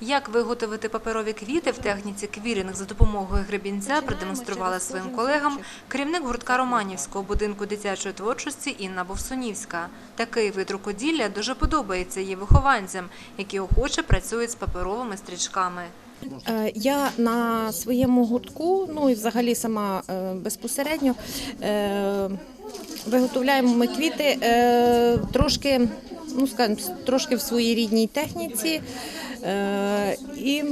Як виготовити паперові квіти в техніці квірінг за допомогою гребінця продемонструвала своїм колегам керівник гуртка Романівського будинку дитячої творчості Інна Бовсунівська. Такий вид рукоділля дуже подобається її вихованцям, які охоче працюють з паперовими стрічками. Е, Я на своєму гуртку, ну і взагалі сама е, безпосередньо е, виготовляємо ми квіти трошки, ну скажімо, трошки в своїй рідній техніці. е, І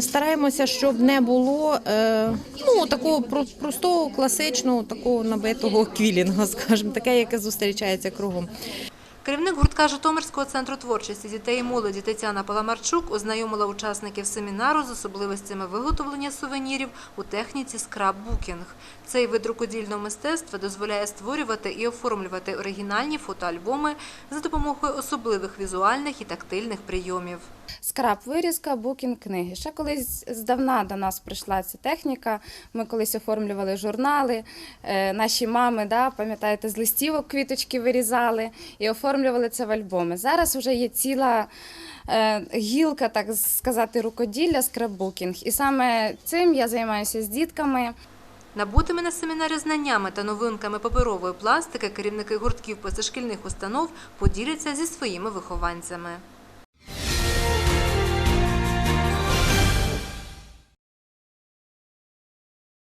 стараємося, щоб не було е, ну, такого про- простого, класичного, такого набитого квілінга, скажімо, таке, яке зустрічається кругом. Керівник гуртка Житомирського центру творчості дітей і молоді Тетяна Паламарчук ознайомила учасників семінару з особливостями виготовлення сувенірів у техніці скраббукінг. Цей вид рукодільного мистецтва дозволяє створювати і оформлювати оригінальні фотоальбоми за допомогою особливих візуальних і тактильних прийомів. Скраб вирізка, букінг книги. Ще колись здавна до нас прийшла ця техніка. Ми колись оформлювали журнали. Е, Наші мами, да, пам'ятаєте, з листівок квіточки вирізали і оформлювали це в альбоми. Зараз вже є ціла е, гілка, так сказати, рукоділля скраббукінг. І саме цим я займаюся з дітками. Набутими на семінарі знаннями та новинками паперової пластики керівники гуртків позашкільних установ поділяться зі своїми вихованцями.